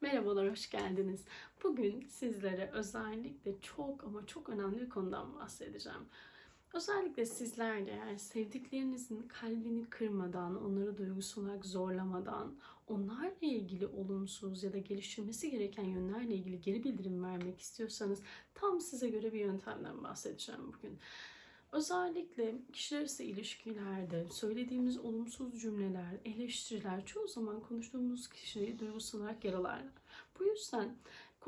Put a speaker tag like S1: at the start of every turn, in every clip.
S1: Merhabalar, hoş geldiniz. Bugün sizlere özellikle çok ama çok önemli bir konudan bahsedeceğim. Özellikle sizler de eğer sevdiklerinizin kalbini kırmadan, onları duygusal olarak zorlamadan, onlarla ilgili olumsuz ya da geliştirmesi gereken yönlerle ilgili geri bildirim vermek istiyorsanız tam size göre bir yöntemden bahsedeceğim bugün. Özellikle kişiler arası ilişkilerde söylediğimiz olumsuz cümleler, eleştiriler çoğu zaman konuştuğumuz kişiyi duygusal olarak yaralarlar. Bu yüzden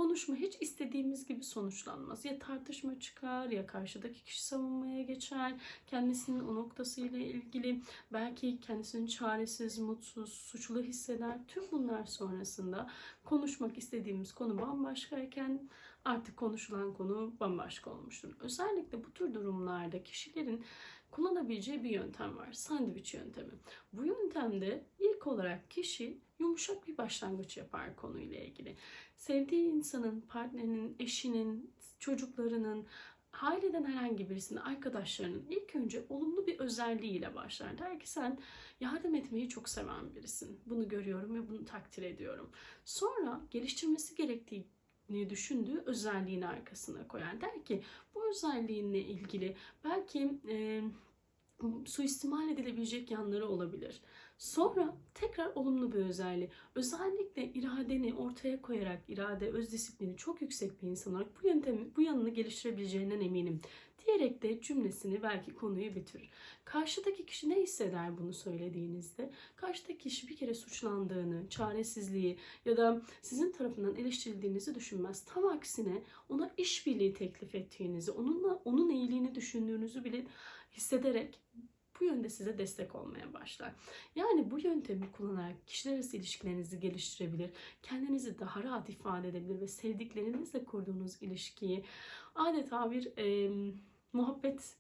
S1: konuşma hiç istediğimiz gibi sonuçlanmaz. Ya tartışma çıkar ya karşıdaki kişi savunmaya geçer. Kendisinin o noktasıyla ilgili belki kendisini çaresiz, mutsuz, suçlu hisseder. Tüm bunlar sonrasında konuşmak istediğimiz konu bambaşkayken artık konuşulan konu bambaşka olmuştur. Özellikle bu tür durumlarda kişilerin kullanabileceği bir yöntem var. Sandviç yöntemi. Bu yöntemde ilk olarak kişi yumuşak bir başlangıç yapar konuyla ilgili. Sevdiği insanın, partnerinin, eşinin, çocuklarının, aileden herhangi birisinin, arkadaşlarının ilk önce olumlu bir özelliğiyle başlar. Der ki sen yardım etmeyi çok seven birisin. Bunu görüyorum ve bunu takdir ediyorum. Sonra geliştirmesi gerektiği düşündüğü özelliğini arkasına koyar. Der ki bu özelliğinle ilgili belki e, suistimal edilebilecek yanları olabilir. Sonra tekrar olumlu bir özelliği. Özellikle iradeni ortaya koyarak, irade, öz disiplini çok yüksek bir insan olarak bu yöntemi, bu yanını geliştirebileceğinden eminim. Diyerek de cümlesini belki konuyu bitirir. Karşıdaki kişi ne hisseder bunu söylediğinizde? Karşıdaki kişi bir kere suçlandığını, çaresizliği ya da sizin tarafından eleştirildiğinizi düşünmez. Tam aksine ona işbirliği teklif ettiğinizi, onunla onun iyiliğini düşündüğünüzü bile hissederek bu yönde size destek olmaya başlar. Yani bu yöntemi kullanarak kişiler arası ilişkilerinizi geliştirebilir, kendinizi daha rahat ifade edebilir ve sevdiklerinizle kurduğunuz ilişkiyi adeta bir e, muhabbet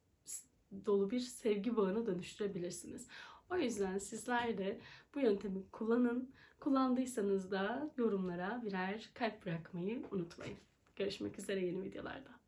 S1: dolu bir sevgi bağına dönüştürebilirsiniz. O yüzden sizler de bu yöntemi kullanın. Kullandıysanız da yorumlara birer kalp bırakmayı unutmayın. Görüşmek üzere yeni videolarda.